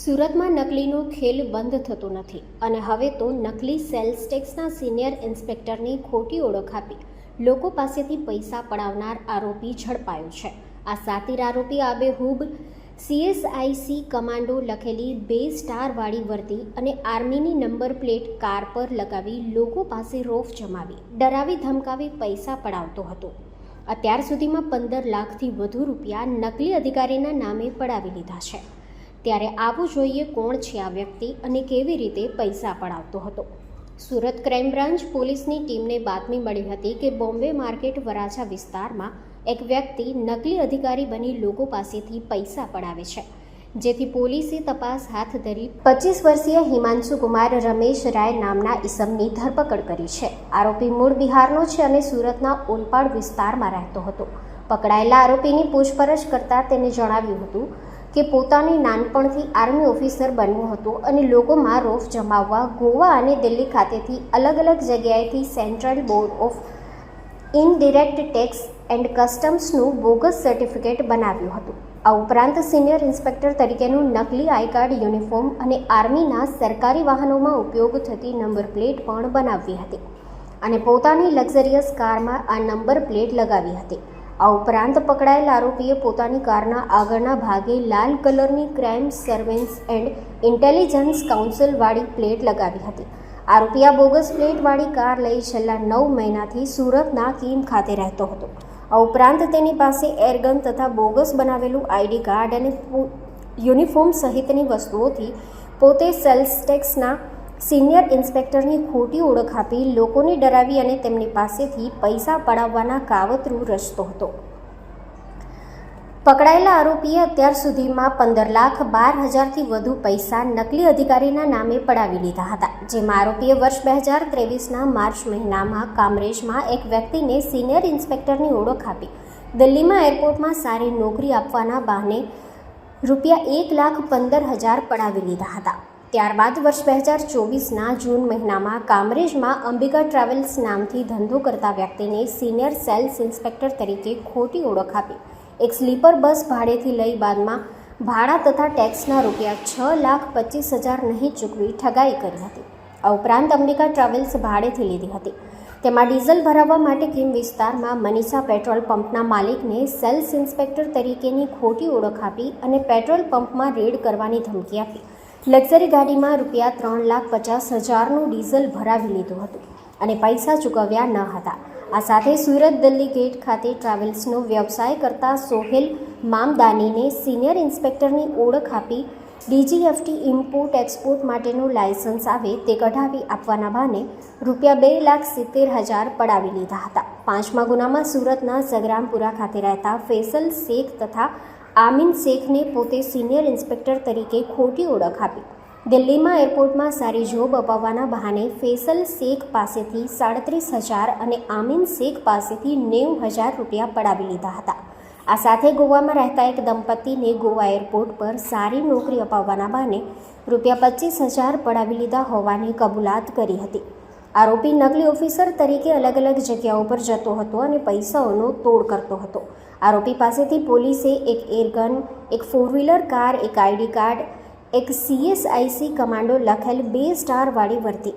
સુરતમાં નકલીનો ખેલ બંધ થતો નથી અને હવે તો નકલી સેલ્સ ટેક્સના સિનિયર ઇન્સ્પેક્ટરની ખોટી ઓળખ આપી. લોકો પાસેથી પૈસા પડાવનાર આરોપી ઝડપાયો છે. આ સાતીર આરોપી આબેહૂબ સીએસઆઈસી કમાન્ડો લખેલી બે સ્ટારવાળી વર્દી અને આર્મીની નંબર પ્લેટ કાર પર લગાવી લોકો પાસે રોફ જમાવી, ડરાવી ધમકાવી પૈસા પડાવતો હતો. અત્યાર સુધીમાં પંદર લાખથી વધુ રૂપિયા નકલી અધિકારીના નામે પડાવી લીધા છે. ત્યારે આવું જોઈએ કોણ છે આ વ્યક્તિ અને કેવી રીતે પૈસા પડાવતો હતો. સુરત ક્રાઇમ બ્રાન્ચ પોલીસની ટીમને બાતમી મળી હતી કે બોમ્બે માર્કેટ વરાછા વિસ્તારમાં એક વ્યક્તિ નકલી અધિકારી બની લોકો પાસેથી પૈસા પડાવે છે. જેથી પોલીસે તપાસ હાથ ધરી પચીસ વર્ષીય હિમાંશુ કુમાર રમેશ રાય નામના ઈસમની ધરપકડ કરી છે. આરોપી મૂળ બિહારનો છે અને સુરતના ઓલપાડ વિસ્તારમાં રહેતો હતો. પકડાયેલા આરોપીની પૂછપરછ કરતાં તેને જણાવ્યું હતું કે પોતાને નાનપણથી આર્મી ઓફિસર બનવું હતું અને લોકોમાં રોફ જમાવવા ગોવા અને દિલ્હી ખાતેથી અલગ અલગ જગ્યાએથી central board of indirect tax and કસ્ટમ્સનું bogus certificate બનાવ્યું હતું. આ ઉપરાંત સિનિયર ઇન્સ્પેક્ટર તરીકેનું નકલી આઈ કાર્ડ, યુનિફોર્મ અને આર્મીના સરકારી વાહનોમાં ઉપયોગ થતી નંબર પ્લેટ પણ બનાવી હતી અને પોતાની લક્ઝરિયસ કારમાં આ નંબર પ્લેટ લગાવી હતી. આ ઉપરાંત પકડાયેલ આરોપીએ પોતાની કારના આગળના ભાગે લાલ કલરની ક્રાઇમ સર્વેન્સ એન્ડ ઇન્ટેલિજન્સ કાઉન્સિલવાળી પ્લેટ લગાવી હતી. આરોપી આ બોગસ પ્લેટવાળી કાર લઈ છેલ્લા નવ મહિનાથી સુરતના કીમ ખાતે રહેતો હતો. આ ઉપરાંત તેની પાસે એરગન તથા બોગસ બનાવેલું આઈડી કાર્ડ અને યુનિફોર્મ સહિતની વસ્તુઓથી પોતે સેલ્સ ટેક્સના સિનિયર ઇન્સ્પેક્ટરની ખોટી ઓળખ આપી લોકોને ડરાવી અને તેમની પાસેથી પૈસા પડાવવાના કાવતરું રચતો હતો. પકડાયેલા આરોપીએ અત્યાર સુધીમાં પંદર લાખ બાર હજારથી વધુ પૈસા નકલી અધિકારીના નામે પડાવી લીધા હતા, જેમાં આરોપીએ વર્ષ બે હજાર ત્રેવીસના માર્ચ મહિનામાં કામરેજમાં એક વ્યક્તિને સિનિયર ઇન્સ્પેક્ટરની ઓળખ આપી, દિલ્હીમાં એરપોર્ટમાં સારી નોકરી આપવાના બહાને રૂપિયા એક લાખ પંદર હજાર પડાવી લીધા હતા. ત્યારબાદ વર્ષ બે હજાર ચોવીસના જૂન મહિનામાં કામરેજમાં અંબિકા ટ્રાવેલ્સ નામથી ધંધો કરતા વ્યક્તિને સિનિયર સેલ્સ ઇન્સ્પેક્ટર તરીકે ખોટી ઓળખ આપી. એક સ્લીપર બસ ભાડેથી લઈ બાદમાં ભાડા તથા ટેક્સના રૂપિયા છ લાખ પચીસ હજાર નહીં ચૂકવી ઠગાઈ કરી હતી. આ ઉપરાંત અંબિકા ટ્રાવેલ્સ ભાડેથી લીધી હતી. તેમાં ડીઝલ ભરાવવા માટે કિમ વિસ્તારમાં મનીષા પેટ્રોલ પંપના માલિકને સેલ્સ ઇન્સ્પેક્ટર તરીકેની ખોટી ઓળખ આપી અને પેટ્રોલ પંપમાં રેડ કરવાની ધમકી આપી. લક્ઝરી ગાડીમાં રૂપિયા ત્રણ લાખ પચાસ હજારનું ડીઝલ ભરાવી લીધું હતું અને પૈસા ચૂકવ્યા ન હતા. આ સાથે સુરત દિલ્હી ગેટ ખાતે ટ્રાવેલ્સનો વ્યવસાય કરતા સોહેલ મામદાનીને સિનિયર ઇન્સ્પેક્ટરની ઓળખ આપી ડીજીએફટી ઇમ્પોર્ટ એક્સપોર્ટ માટેનું લાયસન્સ આવે તે કઢાવી આપવાના બહાને રૂપિયા બે લાખ સિત્તેર હજાર પડાવી લીધા હતા. પાંચમા ગુનામાં સુરતના સગરામપુરા ખાતે રહેતા ફેસલ શેખ તથા આમીન શેખને પોતે સિનિયર ઇન્સ્પેક્ટર તરીકે ખોટી ઓળખ આપી. દિલ્હીમાં એરપોર્ટમાં સારી જોબ અપાવવાના બહાને ફેસલ શેખ પાસેથી સાડત્રીસ હજાર અને આમીન શેખ પાસેથી નેવું હજાર રૂપિયા પડાવી લીધા હતા. આ સાથે ગોવામાં રહેતા એક દંપતીને ગોવા એરપોર્ટ પર સારી નોકરી અપાવવાના બહાને રૂપિયા પચીસ હજાર પડાવી લીધા હોવાની કબૂલાત કરી હતી. આરોપી નકલી ઓફિસર તરીકે અલગ અલગ જગ્યાઓ પર જતો હતો અને પૈસાઓનો તોડ કરતો હતો. આરોપી પાસેથી પોલીસે એક એરગન, એક ફોર વ્હીલર કાર, એક આઈડી કાર્ડ, એક સીએસઆઈસી કમાન્ડો લખેલ બે સ્ટારવાળી વર્તી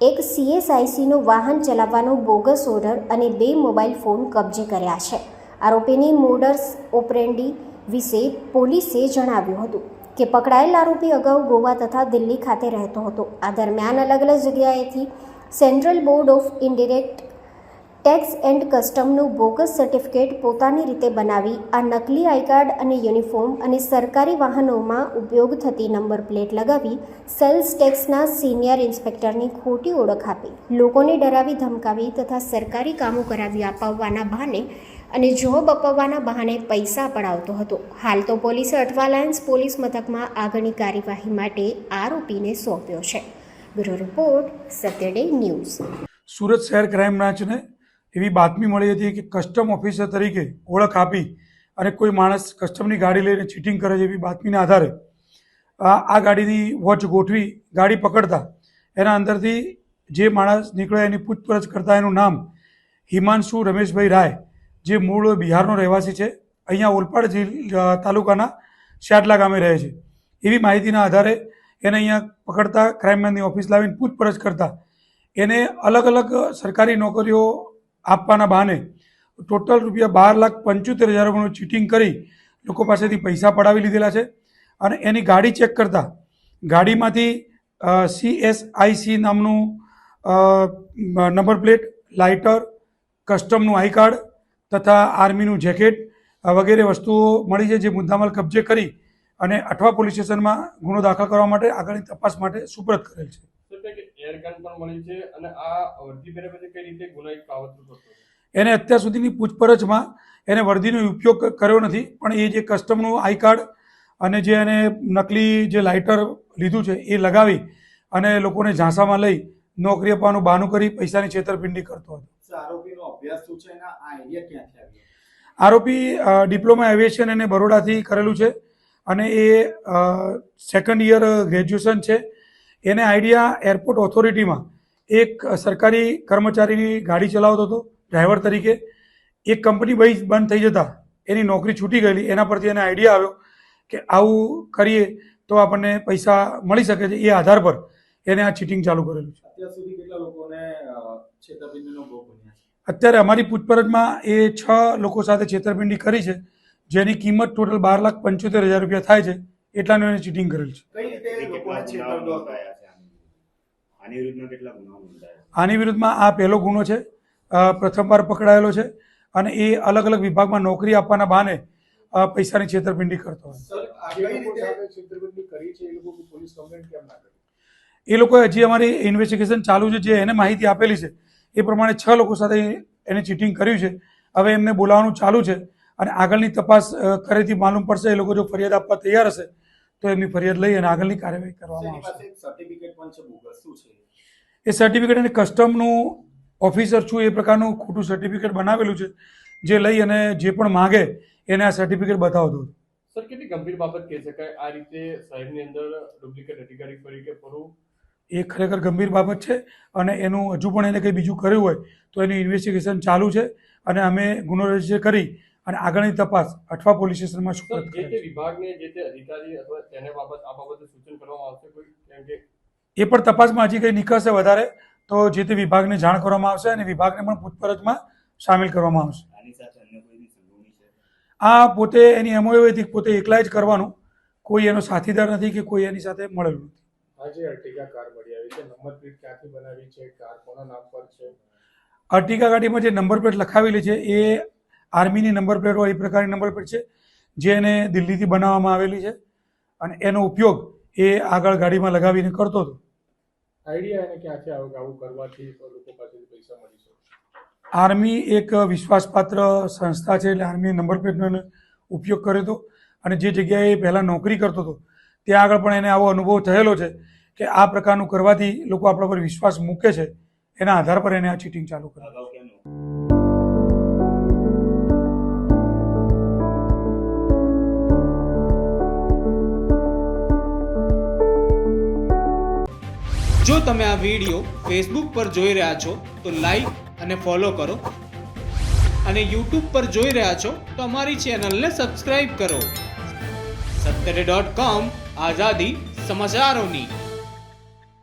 એક સીએસઆઈસીનો વાહન ચલાવવાનો બોગસ ઓર્ડર અને બે મોબાઈલ ફોન કબજે કર્યા છે. આરોપીની મોડર્સ ઓપરેન્ડી વિશે પોલીસે જણાવ્યું હતું. કે પકડાયેલ આરોપી અગાઉ ગોવા તથા દિલ્હી ખાતે રહેતો હતો. આ દરમિયાન અલગ અલગ જગ્યાએથી central board of indirect tax and કસ્ટમનું bogus certificate પોતાની રીતે બનાવી, આ નકલી આઈ કાર્ડ અને યુનિફોર્મ અને સરકારી વાહનોમાં ઉપયોગ થતી નંબર પ્લેટ લગાવી, સેલ્સ ટેક્સના સિનિયર ઇન્સ્પેક્ટરની ખોટી ઓળખ આપી. લોકોને ડરાવી, ધમકાવી તથા સરકારી કામો કરાવી અપાવવાના બહાને અને જોબ અપાવવાના બહાને પૈસા પડાવતો હતો. હાલ તો પોલીસે અઠવાલાયન્સ પોલીસ મથકમાં આગળની કાર્યવાહી માટે આરોપીને સોંપ્યો છે. Bureau report, Satyaday news. Surat શહેર ક્રાઇમ બ્રાન્ચને એવી બાતમી મળી હતી કે કસ્ટમ ઓફિસર તરીકે ઓળખ આપી અને કોઈ માણસ કસ્ટમની ગાડી લઈને ચીટિંગ કરે છે એવી બાતમીના આધારે આ ગાડીની વોચ ગોઠવી, ગાડી પકડતા એના અંદરથી જે માણસ નીકળ્યો એની પૂછપરછ કરતા એનું નામ હિમાંશુ રમેશભાઈ રાય જે મૂળ બિહારનો રહેવાસી છે, અહીંયા ઓલપાડ જિલ્લા તાલુકાના શાટલા ગામે રહે છે. એવી માહિતીના આધારે એને અહીંયા પકડતા ક્રાઇમની ઓફિસ લાવીને પૂછપરછ કરતા એને અલગ અલગ સરકારી નોકરીઓ આપવાના બહાને ટોટલ રૂપિયા બાર લાખ પંચોતેર હજાર રૂપિયાનું ચીટિંગ કરી લોકો પાસેથી પૈસા પડાવી લીધેલા છે અને એની ગાડી ચેક કરતા ગાડીમાંથી સી એસ આઈ સી નામનું નંબર પ્લેટ લાઇટર કસ્ટમનું આઈ કાર્ડ તથા આર્મીનું જેકેટ વગેરે વસ્તુઓ મળી છે જે મુદ્દામાલ કબજે કરી અને અઠવા પોલીસ સ્ટેશનમાં ગુનો દાખલ કરવા માટે આગળની તપાસ માટે સુપ્રત કરેલ છે? એને અત્યાર સુધીની પૂછપરછમાં એને વર્દીનો ઉપયોગ કર્યો નથી પણ એ જે કસ્ટમનું આઈ કાર્ડ અને જે એને નકલી જે લાઇટર લીધું છે એ લગાવી અને લોકોને ઝાંસામાં લઈ નોકરી આપવાનું બહાનું કરી પૈસાની છેતરપિંડી કરતો હતો. આરોપીનો અભ્યાસ શું છે એના આઈડિયા ક્યાંથી આવ્યો? આરોપી ડિપ્લોમા એવિએશન એને બરોડાથી કરેલું છે અને એ સેકન્ડ યર ગ્રેજ્યુએશન છે. એને આઈડિયા એરપોર્ટ ઓથોરિટીમાં એક સરકારી કર્મચારીની ગાડી ચલાવતો હતો ડ્રાઈવર તરીકે. એક કંપની બઈ બંધ થઈ જતા એની નોકરી છૂટી ગયેલી. એના પરથી એને આઈડિયા આવ્યો કે આવું કરીએ તો આપણને પૈસા મળી શકે છે એ આધાર પર એને આ ચીટિંગ ચાલુ કરેલું છે. કેટલા લોકોને છેતરપિંડીનો ભોગ બન્યા છે. અત્યારે અમારી પૂછપરછમાં એ છ લોકો સાથે છેતરપિંડી કરી છે જેની કિંમત ટોટલ બાર લાખ પંચોતેર હજાર રૂપિયા થાય છે એટલાનું એને ચીટિંગ કરેલ છે. કઈ રીતે લોકોને ગુનાઓ છેતરતો છે આની વિરુદ્ધમાં કેટલા ગુનાઓ નોંધાયા આની વિરુદ્ધમાં આ પહેલો ગુનો છે પ્રથમવાર પકડાયેલો છે અને એ અલગ અલગ વિભાગમાં નોકરી આપવાના બહાને પૈસાની છેતરપિંડી કરતો હોય સર આ કઈ રીતે છેતરપિંડી કરી છે એ લોકો પોલીસ કમ્પ્લેન્ટ કેમ ના કરી? એ લોકોએ હજી અમારી ઇન્વેસ્ટિગેશન ચાલુ છે જે એને માહિતી આપેલી છે એ પ્રમાણે છ લોકો સાથે એને ચીટિંગ કર્યું છે. હવે એમને બોલાવવાનું ચાલુ છે અને આગળની તપાસ કરેથી માલુમ પડશે એ લોકો જો ફરિયાદ આપવા તૈયાર હશે તો એમની ફરિયાદ લઈ અને આગળની કાર્યવાહી કરવામાં આવશે. એ સર્ટિફિકેટ અને કસ્ટમનું ઓફિસર છું એ પ્રકારનું ખોટું સર્ટિફિકેટ બનાવેલું છે જે લઈ અને જે પણ માગે એને આ સર્ટિફિકેટ બતાવતો હતો. સર કેટલી ગંભીર બાબત કહી શકાય આ રીતે શહેરની અંદર ડુપ્લિકેટ અધિકારી તરીકે ફરવું એ ખરેખર ગંભીર બાબત છે અને એનું હજુ પણ એને કંઈ બીજું કર્યું હોય તો એનું ઇન્વેસ્ટિગેશન ચાલુ છે અને અમે ગુનો રજિસ્ટર કરી અને આગળની તપાસ અઠવા પોલીસ સ્ટેશનમાં સુપરત કરી તે વિભાગને જે તે અધિકારી અથવા તેને બાબત આ બાબતે સૂચન કરવામાં આવશે કોઈ? કે એ પણ તપાસમાં હજી કંઈ નીકળશે વધારે તો જે તે વિભાગને જાણ કરવામાં આવશે અને વિભાગને પણ પૂછપરછમાં સામેલ કરવામાં આવશે. આની સાથે અન્ય કોઈની સંડોવણી છે? આ પોતે એની એમઓ હતી પોતે એકલા જ કરવાનું કોઈ એનો સાથીદાર નથી કે કોઈ એની સાથે મળેલું નથી. આજે અર્ટિગા કાર મળી આવી છે. નંબર પ્લેટ ક્યાંથી બનાવી છે? કાર કોના નામ પર છે? અર્ટિગા ગાડીમાં જે નંબર પ્લેટ લખાવેલી છે એ આર્મીની નંબર પ્લેટ હોય એ પ્રકારની નંબર પ્લેટ છે જે એને દિલ્હીથી બનાવવામાં આવેલી છે. અને એનો ઉપયોગ એ આગળ ગાડીમાં લગાવીને કરતો હતો. આઈડિયા એને ક્યાંથી આવ્યો આવું કરવાથી લોકો પાસેથી પૈસા મળી શકે? આર્મી એક વિશ્વાસપાત્ર સંસ્થા છે એટલે આર્મી નંબર પ્લેટનો ઉપયોગ કર્યો હતો. અને જે જગ્યાએ પહેલાં નોકરી કરતો હતો ત્યાં આગળ પણ એને આવો અનુભવ થયેલો છે કે આ પ્રકારનું કરવાથી લોકો આપણા પર વિશ્વાસ મૂકે છે એના આધાર પર એને આ ચીટિંગ ચાલુ કરે જો તમે આ વીડિયો ફેસબુક પર જોઈ રહ્યા છો તો લાઈક અને ફોલો કરો. અને યુટ્યુબ પર જોઈ રહ્યા છો તો અમારી ચેનલને સબસ્ક્રાઈબ કરો. સત્તરે ડોટ કોમ આઝાદી સમાચારોની.